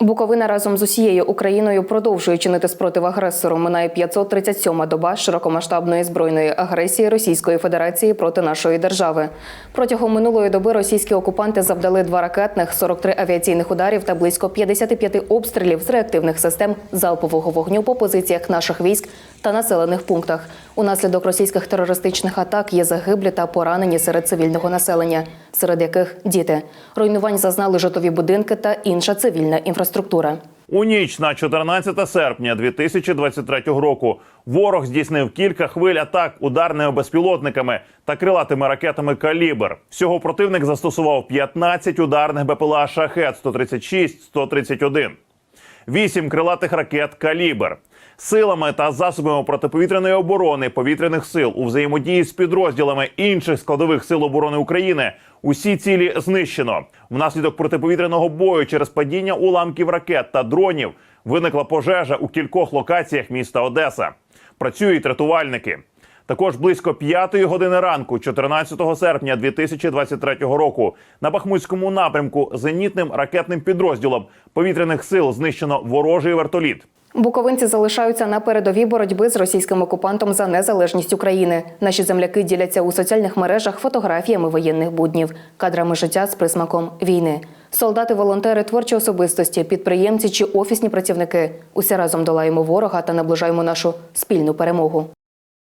Буковина разом з усією Україною продовжує чинити спротив агресору. Минає 537-ма доба широкомасштабної збройної агресії Російської Федерації проти нашої держави. Протягом минулої доби російські окупанти завдали два ракетних, 43 авіаційних ударів та близько 55 обстрілів з реактивних систем залпового вогню по позиціях наших військ та населених пунктах. Унаслідок російських терористичних атак є загиблі та поранені серед цивільного населення, серед яких діти. Руйнувань зазнали житлові будинки та інша цивільна інфраструктура. У ніч на 14 серпня 2023 року ворог здійснив кілька хвиль атак ударними безпілотниками та крилатими ракетами «Калібр». Всього противник застосував 15 ударних БПЛА «Шахет» 136-131, 8 крилатих ракет «Калібр». Силами та засобами протиповітряної оборони повітряних сил у взаємодії з підрозділами інших складових сил оборони України усі цілі знищено. Внаслідок протиповітряного бою через падіння уламків ракет та дронів виникла пожежа у кількох локаціях міста Одеса. Працюють рятувальники. Також близько п'ятої години ранку, 14 серпня 2023 року, на Бахмутському напрямку зенітним ракетним підрозділом повітряних сил знищено ворожий вертоліт. Буковинці залишаються на передовій боротьби з російським окупантом за незалежність України. Наші земляки діляться у соціальних мережах фотографіями воєнних буднів, кадрами життя з присмаком війни. Солдати, волонтери, творчі особистості, підприємці чи офісні працівники. Усе разом долаємо ворога та наближаємо нашу спільну перемогу.